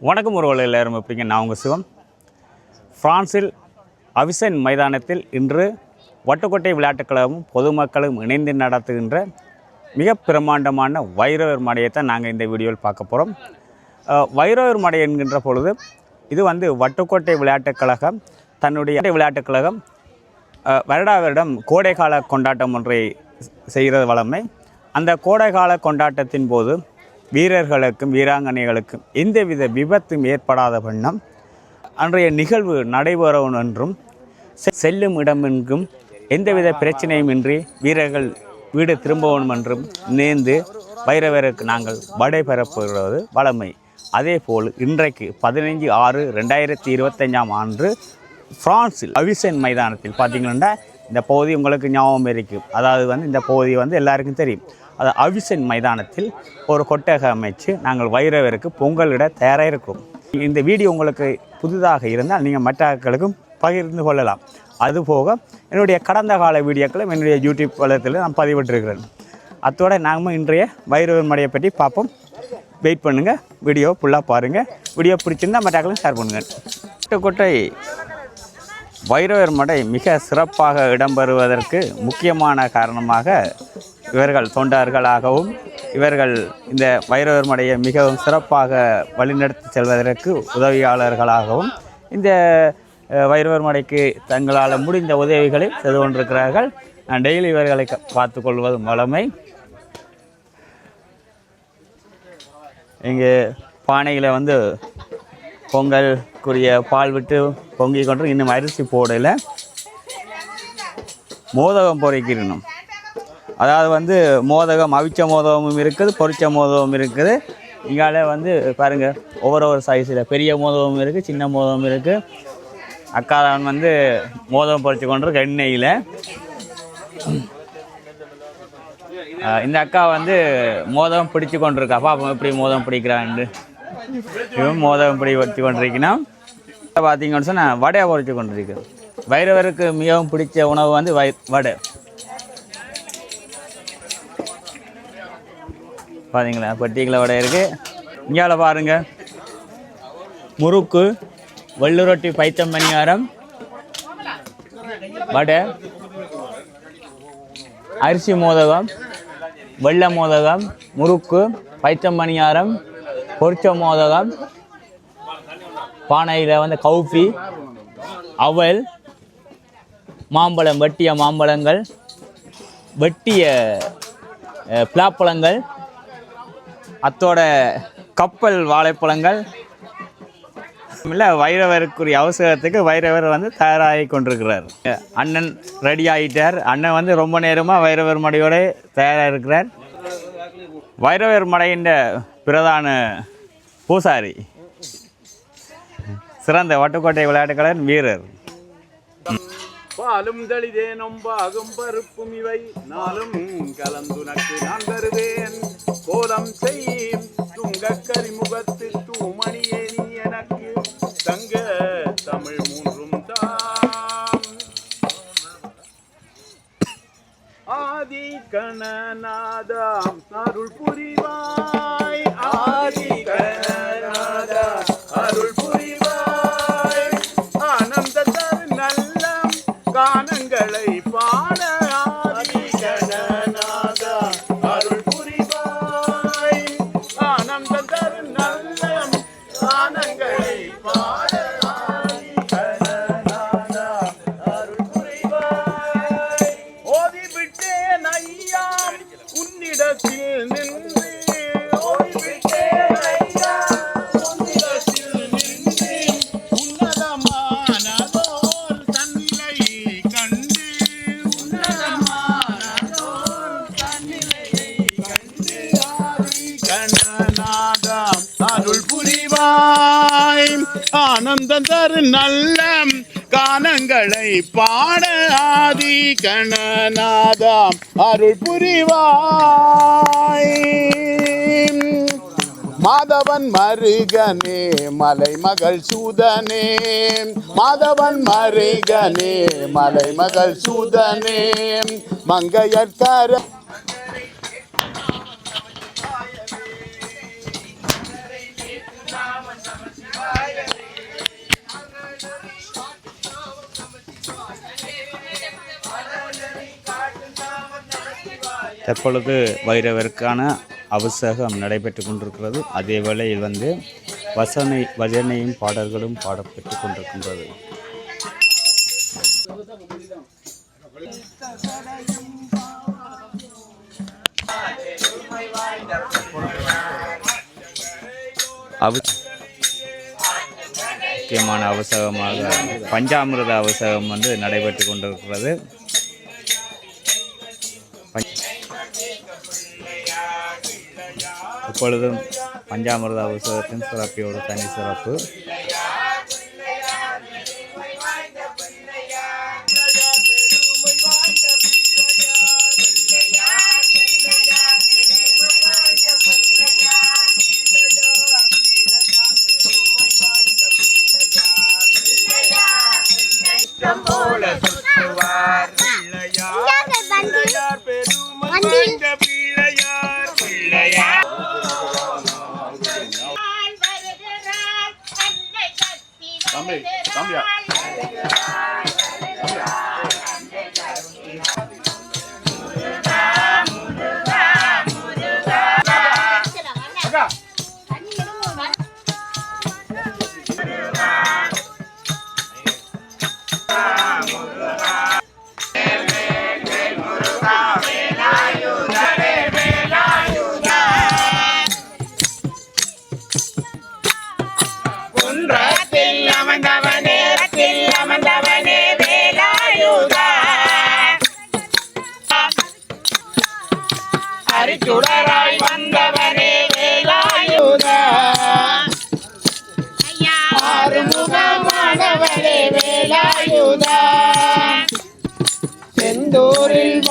வணக்கம் உறவுகள் எல்லாரும் எப்படிங்க நான் உங்கள் சிவம். ஃப்ரான்ஸில் அவிசன் மைதானத்தில் இன்று வட்டுக்கோட்டை விளையாட்டுக் கழகமும் பொதுமக்களும் இணைந்து நடத்துகின்ற மிக பிரமாண்டமான வைரவர் மடையை தான் நாங்கள் இந்த வீடியோவில் பார்க்க போகிறோம் வைரவர் மடை என்கின்ற பொழுது இது வந்து வட்டுக்கோட்டை விளையாட்டுக் கழகம் தன்னுடைய விளையாட்டுக் கழகம் வருடா வருடம் கோடைகால கொண்டாட்டம் ஒன்றை செய்கிறது வளமை. அந்த கோடைகால கொண்டாட்டத்தின் போது வீரர்களுக்கும் வீராங்கனைகளுக்கும் எந்தவித விபத்தும் ஏற்படாத வண்ணம் அன்றைய நிகழ்வு நடைபெறும் என்றும் செ- செல்லும் இடமெங்கும் எந்தவித பிரச்சனையும் இன்றி வீரர்கள் வீடு திரும்பவும் என்றும் நேர்ந்து வைரவருக்கு நாங்கள் வடை வளமை அதேபோல் இன்றைக்கு பதினைஞ்சு ஆறு ரெண்டாயிரத்தி இருபத்தஞ்சாம் ஆண்டு பிரான்சில் அவிசன் மைதானத்தில் பார்த்தீங்கன்னா இந்த பகுதி உங்களுக்கு ஞாபகம் இருக்கும். அதாவது வந்து இந்த பகுதி வந்து எல்லாருக்கும் தெரியும். அது அவிசன் மைதானத்தில் ஒரு கொட்டகை அமைச்சு நாங்கள் வைரவருக்கு பொங்கலிட தயாராக இருக்கிறோம் இந்த வீடியோ உங்களுக்கு புதிதாக இருந்தால் நீங்கள் மற்றவர்களுக்கும் பகிர்ந்து கொள்ளலாம். அதுபோக என்னுடைய கடந்த கால வீடியோக்களும் என்னுடைய யூடியூப் வளத்தில் நான் பதிவிட்டிருக்கிறேன். அத்தோடு நாங்களும் இன்றைய வைரவர் மடையை பற்றி பார்ப்போம். வெயிட் பண்ணுங்கள் வீடியோ ஃபுல்லாக பாருங்கள் வீடியோ பிடிச்சிருந்தா மற்றாக்களும் ஷேர் பண்ணுங்கள் கொட்டை வைரவர் மடை மிக சிறப்பாக இடம்பெறுவதற்கு முக்கியமான காரணமாக இவர்கள் தொண்டர்களாகவும் இவர்கள் இந்த வைரவர் மடையை மிகவும் சிறப்பாக வழிநடத்தி செல்வதற்கு உதவியாளர்களாகவும் இந்த வைரவர் மடைக்கு தங்களால் முடிந்த உதவிகளை செய்து கொண்டிருக்கிறார்கள். நான் டெய்லி இவர்களை க- பார்த்து கொள்வது வளமை இங்கே பானையில் வந்து பொங்கலுக்குரிய பால் விட்டு பொங்கி கொண்டு இன்னும் அரிசி போடல. மோதகம் பொறிக்கிறணும் அதாவது வந்து மோதகம் அவிச்ச மோதகமும் இருக்குது பொரிச்ச மோதகமும் இருக்குது. இங்கால வந்து பாருங்கள் ஒவ்வொரு ஒரு சைஸில் பெரிய மோதகமும் இருக்குது சின்ன மோதகம் இருக்குது அக்கா தான் வந்து மோதகம் பொறிச்சு கொண்டிருக்கு எண்ணெயில். இந்த அக்கா வந்து மோதகம் பிடிச்சு கொண்டிருக்கா. பாப்போம் எப்படி மோதகம் பிடிக்கிறான்னு. இவன் மோதகம் பிடி வச்சு பார்த்தீங்கன்னு சொன்னால் வடையை பொறிச்சு கொண்டிருக்கு வைரவருக்கு மிகவும் பிடிச்ச உணவு வந்து வை வடை. பார்த்தீங்களா பெட்டிகளை வடை இருக்குது இங்கால பாருங்கள் முறுக்கு வள்ளுரொட்டி பைத்தம் பணியாரம் வடை அரிசி மோதகம் வெள்ளை மோதகம் முறுக்கு பைத்தம் பணியாரம் பொரிச்ச மோதகம். பானையில் வந்து கவுஃபி அவல் மாம்பழம் வெட்டிய மாம்பழங்கள் வெட்டிய பிளாப்பழங்கள் அத்தோட கப்பல் வாழைப்பழங்கள் இல்லை வைரவருக்குரிய அவசரத்துக்கு வைரவர் வந்து தயாராகி கொண்டிருக்கிறார். அண்ணன் ரெடி ஆகிட்டார் அண்ணன் வந்து ரொம்ப நேரமாக வைரவர் மடையோட தயாராக இருக்கிறார். வைரவர் மடையின் பிரதான பூசாரி. சிறந்த வட்டுக்கோட்டை விளையாட்டுகளின் வீரர். பாலும் தளிதேனும் பாகும் பருப்பும் இவை. நாளும் கலந்துனக்கு நான் தருவேன். கோலம் செய்யும் துங்க கரிமுகத்து தூமணியே நீ எனக்கு தங்க தமிழ் ஆதி கணநாதாம் அருள் புரிவாய் கணநாதம் அருள் புரிவாய். மாதவன் மருகனே மலை மகள் சூதனே. மாதவன் மருகனே மலை மகள் சூதனே மங்கையற்கர தற்பொழுது வைரவருக்கான அபிஷேகம் நடைபெற்று கொண்டிருக்கிறது. அதே வேளையில் வந்து வசனை வஜனையும் பாடல்களும் பாடப்பட்டு கொண்டிருக்கின்றது. முக்கியமான அவசரமாக பஞ்சாமிர்த அவசரம் வந்து நடைபெற்று கொண்டிருக்கிறது. எப்பொழுதும் பஞ்சாமிர்த அவசரத்தின் சிறப்பியோடு தனி சிறப்பு.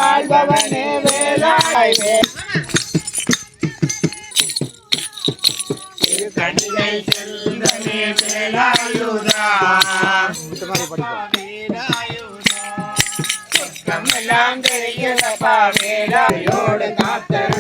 வாழ்பவனே வேலாய். கண்ணிலை செல்வனே வேலாயுதா. தெரிகிறப்பா வேலாயோடு காத்தருள்வாய்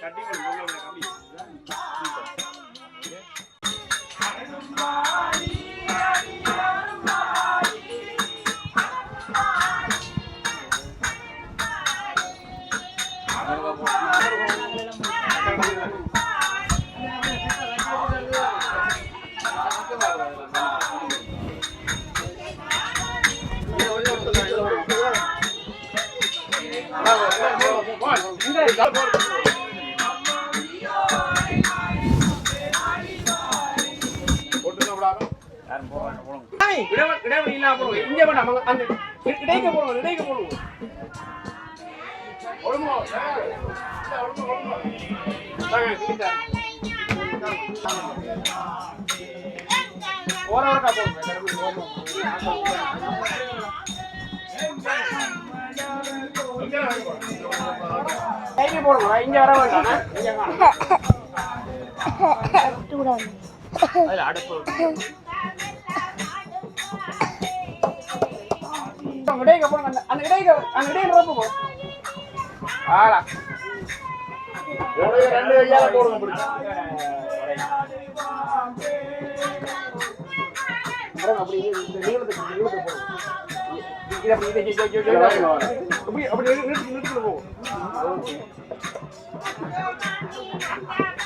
கட்டி அங்க இடைக்க போடுங்க இடைக்க கிட்ட. ஓர ஓரக்கா போடுங்க. போடுங்க. இங்க வர வேண்டாம் இங்க அடுப்பு. இடைக்க போடுங்க அந்த- இடைக்க அந்த இடையில ரொம்ப போ ஆளா ரெண்டு கையால போடுங்க அப்படி நீளத்துக்கு நீளத்துக்கு போடுங்க. இது அப்படி இது- அப்படி அப்படி நிறுத்தி நிறுத்தி போகும்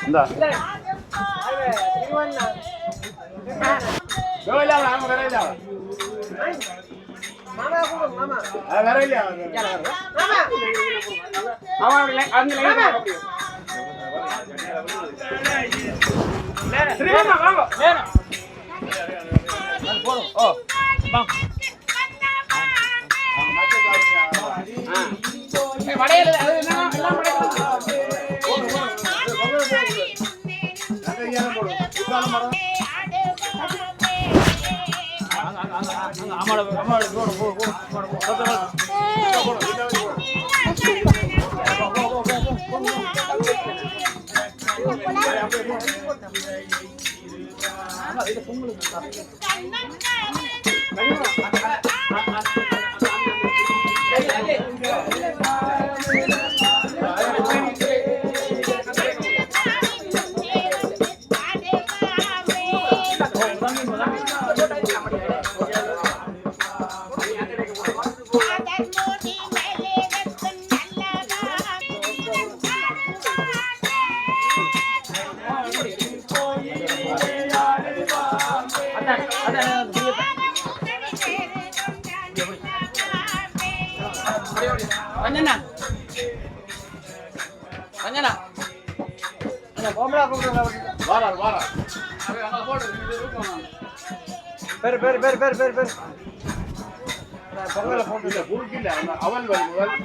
இந்தா. வேற இல்லையா? அவன் அந்த வடையில அது என்ன எல்லாம் வடையில பொங்கலுக்கு பேரு பேரு பேரு பேரு பேரு பேரு பொங்கலை போட்டு அவல் முதல்.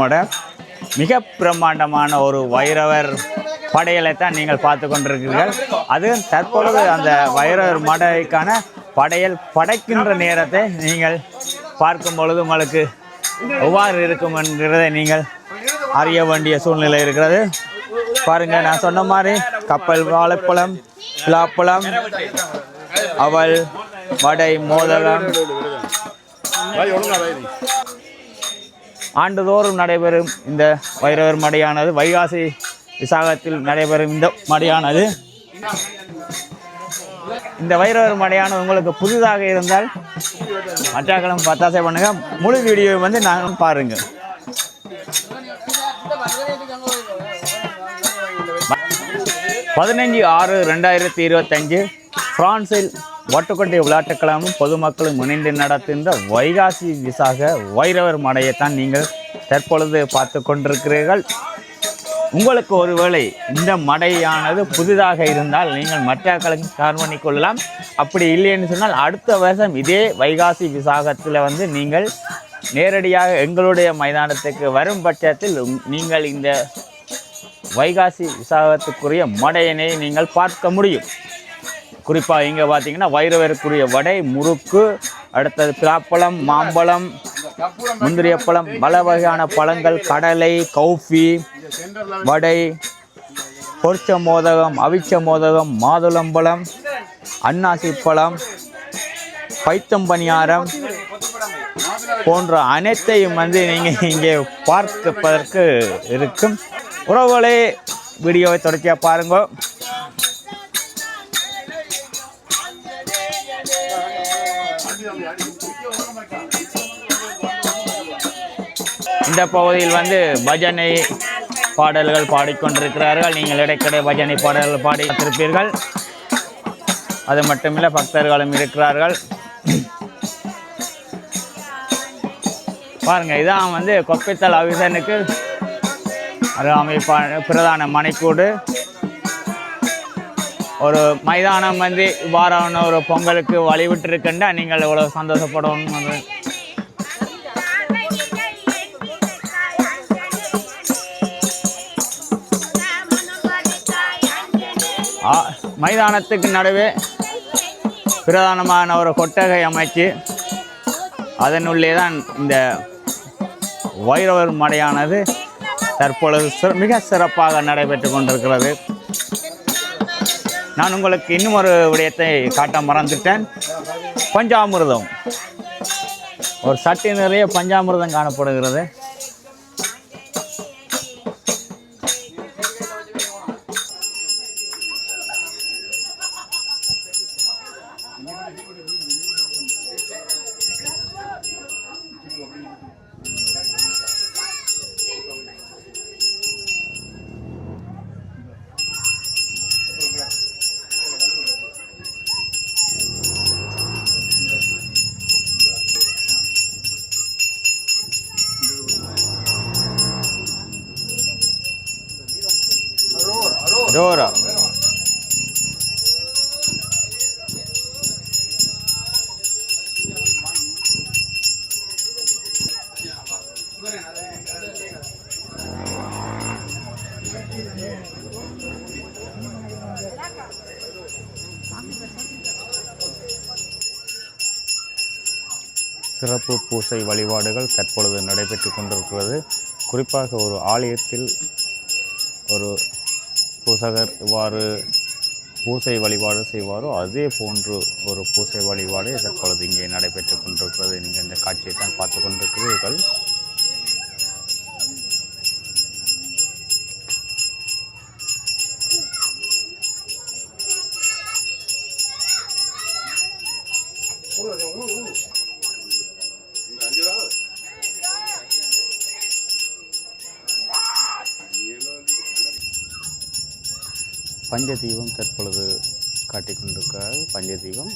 மட மிக பிரம்மாண்டமான ஒரு வைரவர் படையலை தான் நீங்கள் பார்த்து கொண்டிருக்கிறீர்கள். அது தற்பொழுது அந்த வைரவர் மடைக்கான படையல் படைக்கின்ற நேரத்தை நீங்கள் பார்க்கும் பொழுது உங்களுக்கு எவ்வாறு இருக்கும் என்கிறதை நீங்கள் அறிய வேண்டிய சூழ்நிலை இருக்கிறது. பாருங்க நான் சொன்ன மாதிரி கப்பல் வாழைப்பழம் பிலாப்பழம் அவல் வடை நீ. ஆண்டுதோறும் நடைபெறும் இந்த வைரவர் மடையானது. வைகாசி விசாகத்தில் நடைபெறும் இந்த மடையானது. இந்த வைரவர் மடையான உங்களுக்கு புதிதாக இருந்தால் மற்றாக்களும் பத்தாசை பண்ணுங்க. முழு வீடியோ வந்து நாங்களும் பாருங்க. பதினஞ்சு ஆறு ரெண்டாயிரத்தி இருபத்தஞ்சு பிரான்சில் வட்டுக்கொட்டை விளையாட்டுக்கிழமும் பொதுமக்களும் இணைந்து நடத்துகின்ற வைகாசி விசாக வைரவர் மடையைத்தான் நீங்கள் தற்பொழுது பார்த்து கொண்டிருக்கிறீர்கள். உங்களுக்கு ஒருவேளை இந்த மடையானது புதிதாக இருந்தால் நீங்கள் மற்றாக்களுக்கு கார் பண்ணி கொள்ளலாம். அப்படி இல்லைன்னு சொன்னால் அடுத்த வருஷம் இதே வைகாசி விசாகத்தில் வந்து நீங்கள் நேரடியாக எங்களுடைய மைதானத்துக்கு வரும் பட்சத்தில் நீங்கள் இந்த வைகாசி விசாகத்துக்குரிய மடையினை நீங்கள் பார்க்க முடியும். குறிப்பாக இங்கே பார்த்தீங்கன்னா வைரவருக்குரிய வடை முறுக்கு அடுத்தது பிளாப்பழம் மாம்பழம் முந்திரிய பழம் பல வகையான பழங்கள் கடலை கௌஃபி வடை பொரிச்ச மோதகம் அவிச்ச மோதகம் மாதுளம்பழம் அன்னாசி பழம் பைத்தம்பனியாரம் போன்ற அனைத்தையும் வந்து நீங்கள் இங்கே பார்ப்பதற்கு இருக்கும். உறவுகளே வீடியோவை தொடர்ச்சியாக பாருங்கள் இந்த பகுதியில் வந்து பஜனை பாடல்கள் பாடிக்கொண்டிருக்கிறார்கள். நீங்கள் இடைக்கிடையே பஜனை பாடல்கள் பாடி இருப்பீர்கள் அது மட்டுமில்லை பக்தர்களும் இருக்கிறார்கள். பாருங்க இதான் வந்து கொப்பைத்தல் அவிசனுக்கு அமைப்பான பிரதான மணிக்கூடு. ஒரு மைதானம் வந்து இவ்வாறான ஒரு பொங்கலுக்கு வழிவிட்டிருக்கின்றா நீங்கள் இவ்வளவு சந்தோஷப்படணும். மைதானத்துக்கு நடுவே பிரதானமான ஒரு கொட்டகை அமைச்சு அதனுள்ளே தான் இந்த வைரவர் மடையானது தற்பொழுது மிக சிறப்பாக நடைபெற்று கொண்டிருக்கிறது. நான் உங்களுக்கு இன்னும் ஒரு விடயத்தை காட்ட மறந்துட்டேன். பஞ்சாமிர்தம். ஒரு சட்டி நிறைய பஞ்சாமிர்தம் காணப்படுகிறது. Dora. சிறப்பு பூசை வழிபாடுகள் தற்பொழுது நடைபெற்று கொண்டிருக்கிறது குறிப்பாக ஒரு ஆலயத்தில் ஒரு பூசகர் இவ்வாறு பூசை வழிபாடு செய்வாரோ அதே போன்று ஒரு பூசை வழிபாடு தற்பொழுது இங்கே நடைபெற்று கொண்டிருக்கிறது. நீங்கள் இந்த காட்சியை தான் பார்த்து கொண்டிருக்கிறீர்கள். பஞ்சதீபம் தற்பொழுது காட்டிக்கொண்டிருக்கிறார்கள். பஞ்சதீபம்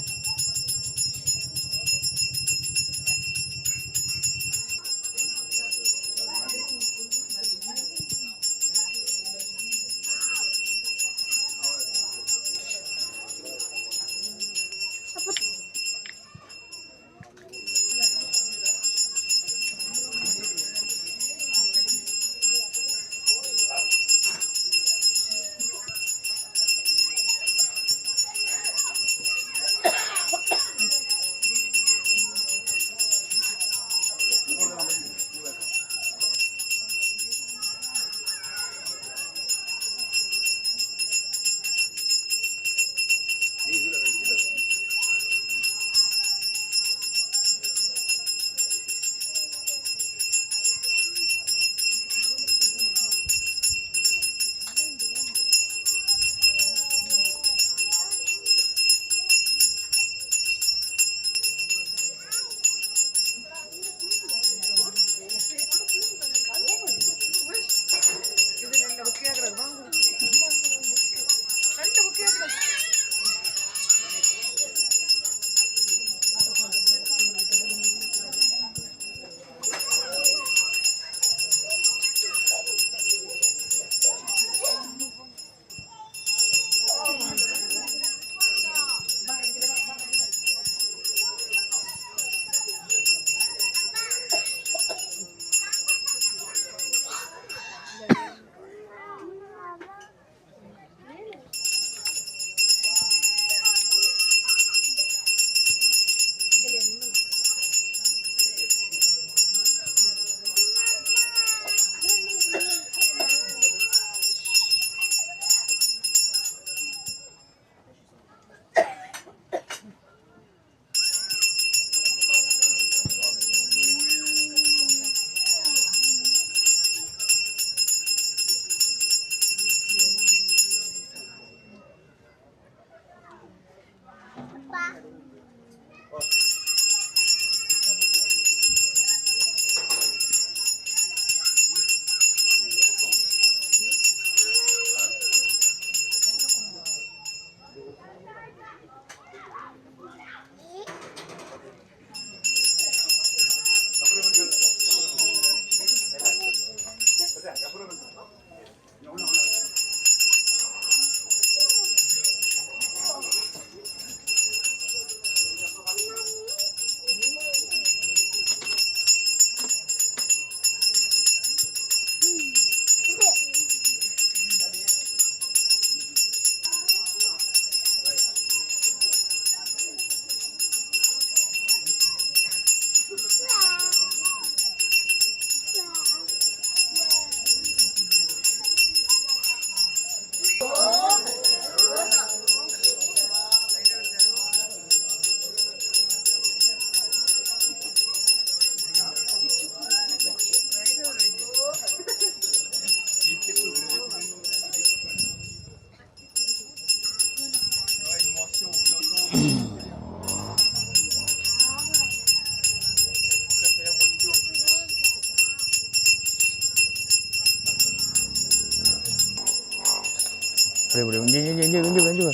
இப்படி இப்படி இங்கே இங்கே இங்கே இங்கே இங்கே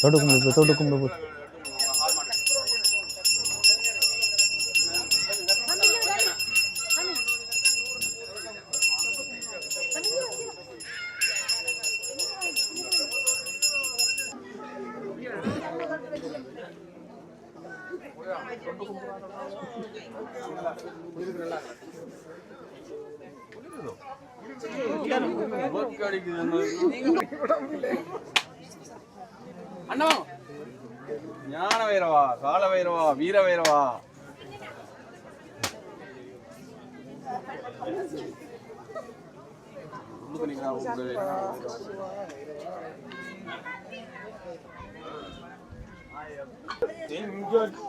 தொட்டு கும்பிடு தொட்டு கும்பிடு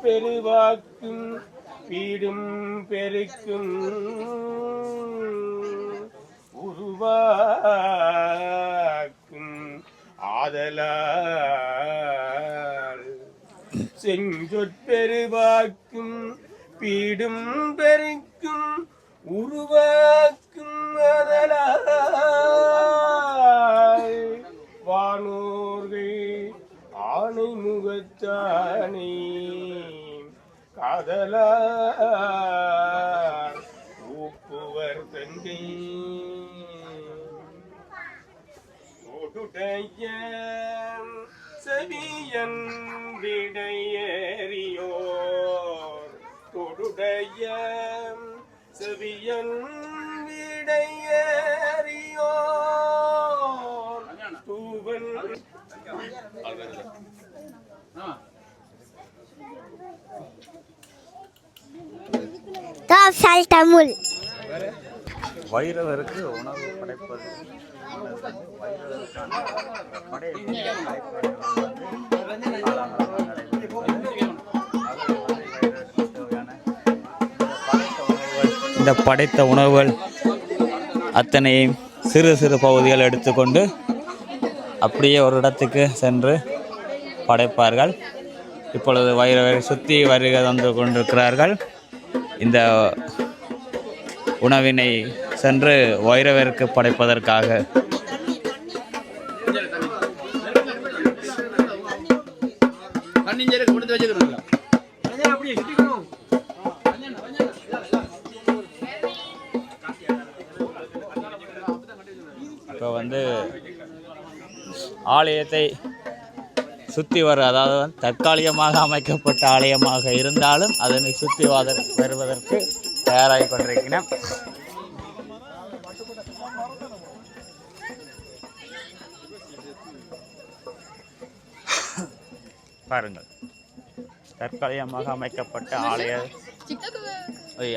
பெருவாக்கும் பீடும் பெருக்கும். உருவாக்கும் ஆதலால். செஞ்சொற்பெருவாக்கும் பீடும் பெருக்கும். உருவாக்கும் ஆதலால் வானோர்கள் ஆணை முகத்தானே. காதலார் ஊப்புவர் தங்கை. தொடுடைய செவியன் விடையேறியோர். தொடுடைய செவியன் விடையேறியோர். தூவன் Sal Tamil. வைரவருக்கு உணவு படைப்பது. வைரவருக்கான படையல் இந்த படைத்த உணவுகள் அத்தனையும் சிறு சிறு பகுதிகள் எடுத்துக்கொண்டு அப்படியே ஒரு இடத்துக்கு சென்று படைப்பார்கள். இப்பொழுது வைரவரை சுற்றி வருகை வந்து கொண்டிருக்கிறார்கள். இந்த உணவினை சென்று வைரவருக்கு படைப்பதற்காக. தண்ணி இப்போ வந்து ஆலயத்தை சுற்றி வர அதாவது வந்து தற்காலிகமாக அமைக்கப்பட்ட ஆலயமாக இருந்தாலும் அதனை சுற்றி வாத வருவதற்கு தயாராகி கொண்டிருக்கிறேன். பாருங்கள். தற்காலிகமாக அமைக்கப்பட்ட ஆலய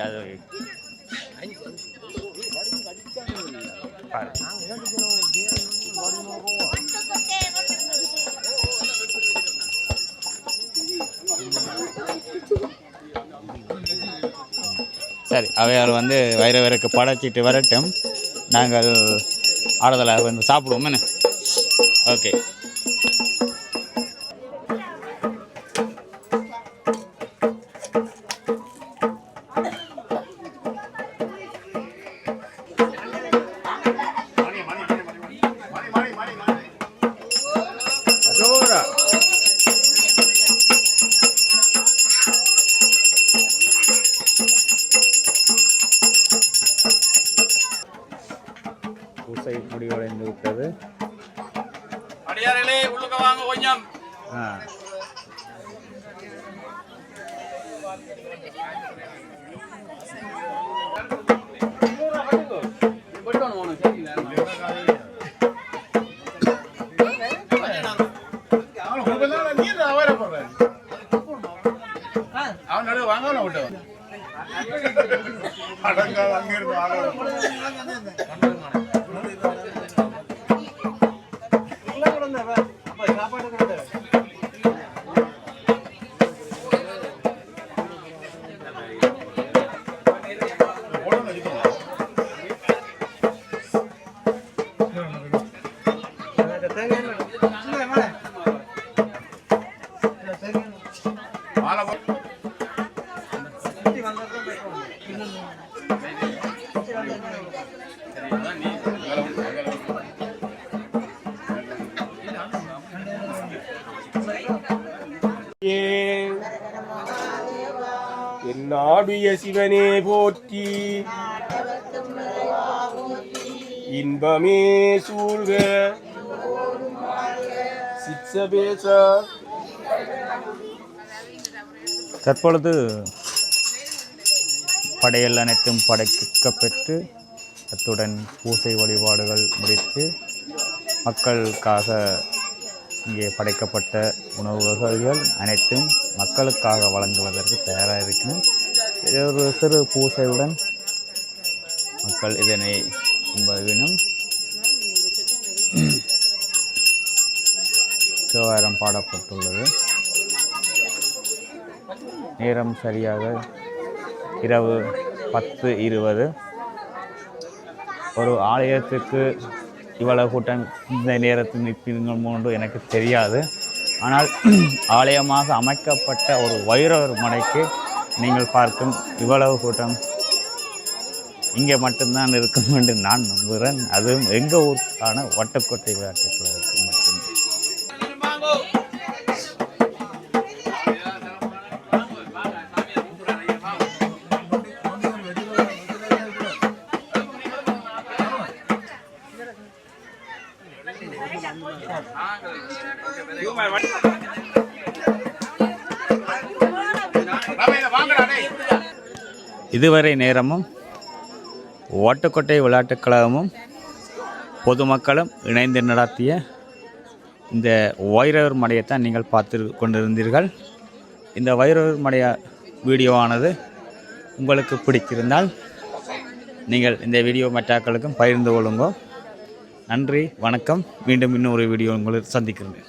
அது பாரு. சரி அவையால் வந்து வைரவருக்கு படைச்சிட்டு வரட்டும். நாங்கள் ஆறுதலாக வந்து சாப்பிடுவோம் ஓகே. அவன் நடுவு வாங்க அவனை விட்டு அடங்க அங்கிருந்து தற்பொழுது படையல் அனைத்தும் படைக்கப்பெற்று அத்துடன் பூசை வழிபாடுகள் முடித்து மக்களுக்காக இங்கே படைக்கப்பட்ட உணவு வகைகள் அனைத்தும் மக்களுக்காக வழங்குவதற்கு தயாராக இருக்கணும் ஒரு சிறு பூசையுடன் மக்கள் இதனை வேணும் தேவாரம் பாடப்பட்டுள்ளது. நேரம் சரியாக இரவு பத்து இருபது. ஒரு ஆலயத்துக்கு இவ்வளவு கூட்டம் இந்த நேரத்தில் நிற்பீர்கள் என்று எனக்கு தெரியாது. ஆனால் ஆலயமாக அமைக்கப்பட்ட ஒரு வைரவர் மனைக்கு நீங்கள் பார்க்கும் இவ்வளவு கூட்டம் இங்கே மட்டும்தான் இருக்கும் என்று நான் நம்புகிறேன். அதுவும் எங்கள் ஊருக்கான வட்டக்கோட்டை விளையாட்டுக் இருக்கும் இதுவரை நேரமும் ஓட்டுக்கோட்டை விளையாட்டுக் கழகமும் பொதுமக்களும் இணைந்து நடத்திய இந்த வைரவர் மடையைத்தான் நீங்கள் பார்த்து கொண்டிருந்தீர்கள். இந்த வைரவர் மடைய வீடியோவானது உங்களுக்கு பிடித்திருந்தால் நீங்கள் இந்த வீடியோ மற்றாக்களுக்கும் பகிர்ந்து கொள்ளுங்க. நன்றி வணக்கம். மீண்டும் இன்னொரு வீடியோ உங்களை சந்திக்கிறேன்.